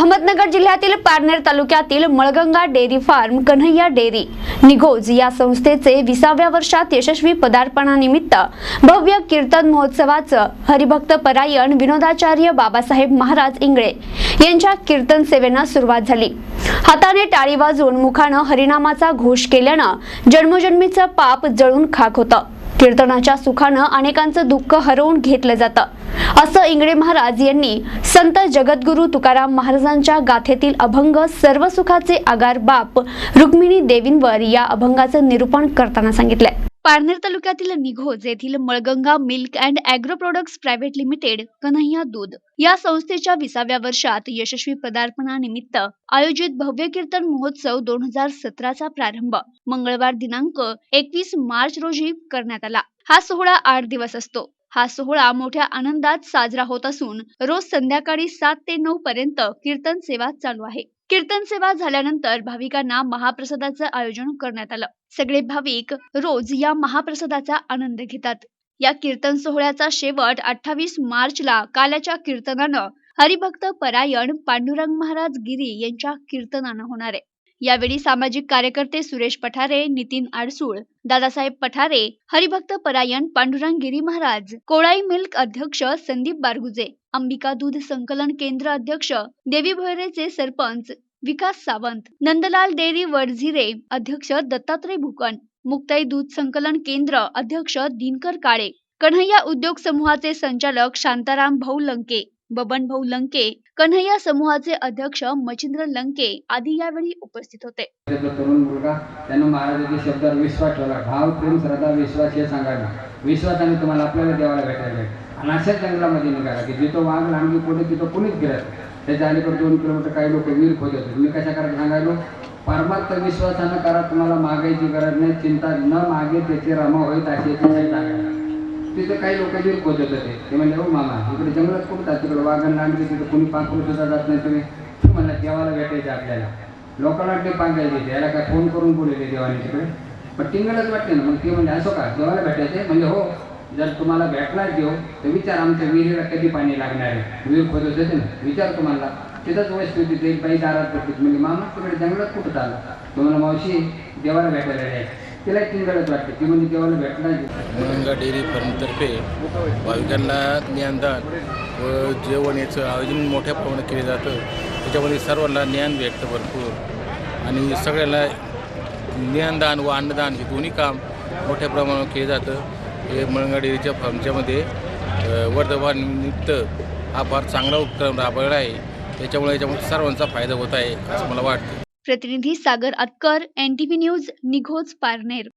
अहमदनगर जिल्ह्यातील पारनेर तालुक्यातील Malganga dairy farm Kanhaiya dairy Nighoj या संस्थेचे विसाव्या वर्षात यशस्वी पदार्पणानिमित्त भव्य कीर्तन महोत्सवाचं हरिभक्त परायण विनोदाचार्य बाबासाहेब महाराज इंगळे यांच्या कीर्तन सेवेनं सुरुवात झाली. हाताने टाळी वाजवून मुखानं हरिनामाचा घोष केल्यानं जन्मोजन्मीचं पाप जळून खाक होतं. कीर्तनाच्या सुखानं अनेकांचं दुःख हरवून घेतलं जातं. असं इंगळे महाराज यांनी संत जगद्गुरु तुकाराम महाराजांच्या गाथेतील अभंग सर्व सुखाचे आगार बाप रुक्मिणी देवींवर या अभंगाचं निरूपण करताना सांगितलंय. पारनेर तालुक्यातील निघोज येथील Malganga milk and agro products private limited Kanhaiya दूध या संस्थेच्या विसाव्या वर्षात यशस्वी पदार्पणानिमित्त आयोजित भव्य कीर्तन महोत्सव दोन हजार सतराचा प्रारंभ मंगळवार दिनांक एकवीस मार्च रोजी करण्यात आला. हा सोहळा आठ दिवस असतो. हा सोहळा मोठ्या आनंदात साजरा होत असून रोज संध्याकाळी सात ते नऊ पर्यंत कीर्तन सेवा चालू आहे. कीर्तन सेवा झाल्यानंतर भाविकांना महाप्रसादाचं आयोजन करण्यात आलं. सगळे भाविक रोज या महाप्रसादाचा आनंद घेतात. या कीर्तन सोहळ्याचा शेवट अठ्ठावीस मार्चला काल्याच्या कीर्तनानं हरिभक्त परायण पांडुरंग महाराज गिरी यांच्या कीर्तनानं होणार आहे. यावेळी सामाजिक कार्यकर्ते सुरेश पठारे नितीन आडसूळ दादासाहेब पठारे हरिभक्त परायण पांडुरंग गिरी महाराज कोळाई मिल्क अध्यक्ष संदीप बारगुजे अंबिका दूध संकलन केंद्र अध्यक्ष देवी भोयरेचे सरपंच विकास सावंत नंदलाल डेअरी वडझिरे अध्यक्ष दत्तात्रय भुकन मुक्ताई दूध संकलन केंद्र अध्यक्ष दिनकर काळे कन्हैया उद्योग समूहाचे संचालक शांताराम भाऊ लंके बबन भाऊ लंके कन्हैया समूहाचे अध्यक्ष मचिंद्र लंके आदी यावेळी उपस्थित होते. तरुण मुलगा त्यानं महाराजाच्या शब्दावर विश्वास ठेवला. भाव प्रेम श्रद्धा विश्वास हे सांगायला. विश्वासाने तुम्हाला आपल्याला देवाला भेटायला आणि अशाच जंगलामध्ये निघाला की जिथं वाघ लांडगी पुढे तिथं कुणीच फिरत त्याच्या अलीकडे दोन किलोमीटर काही लोक वीर खोद होते. मी कशा करायला सांगायलो? परमार्थ विश्वासानं करा तुम्हाला मागायची गरज नाही. चिंता न मागे त्याची रमा होईल अशी याची सांगायला तिथं काही लोक वीर खोदत होते. ते म्हणजे हो मामा इकडे जंगलात कुठं जात तिकडे वाघन लांडगी तिथं कुणी पाकरू सुद्धा जात नाही तुम्ही. तू म्हणला देवाला भेटायचं आपल्याला. लोकांना वाटते पांगायचे त्याला काय फोन करून बोलले देवाने तिकडे. पण टिंगलच वाटते ना. मग ते म्हणजे असो का? देवाला भेटायचे म्हणजे हो जर तुम्हाला भेटणार देव तर विचार आमच्या विहिरीला कधी पाणी लागणार आहे. विहीर खोदत होते ना. विचार तुम्हाला. तिथंच वस्तू तिथे एक बाई दारात म्हणजे मामा तिकडे जंगलात कुठं चालला? तुम्हाला मावशी देवाला भेटायला जायचं तिला टिंगलच वाटते. ती म्हणजे केव्हा भेटणार गंगा डेअरी फार्मतर्फे भाविकांना ज्ञानदान व जेवण याचं आयोजन मोठ्या प्रमाणात केलं जातं. त्याच्यामध्ये सर्वांना ज्ञान भेटतं भरपूर. आणि सगळ्यांना ज्ञानदान व अन्नदान हे दोन्ही काम मोठ्या प्रमाणावर केलं जातं. हे मुळंगा डेअरीच्या फार्मच्यामध्ये वर्धवानिमित्त हा फार चांगला उपक्रम राबवला आहे. त्याच्यामुळे याच्यामध्ये सर्वांचा फायदा होत आहे असं मला वाटतं. प्रतिनिधी Sagar Atkar N T V news Nighoj Parner.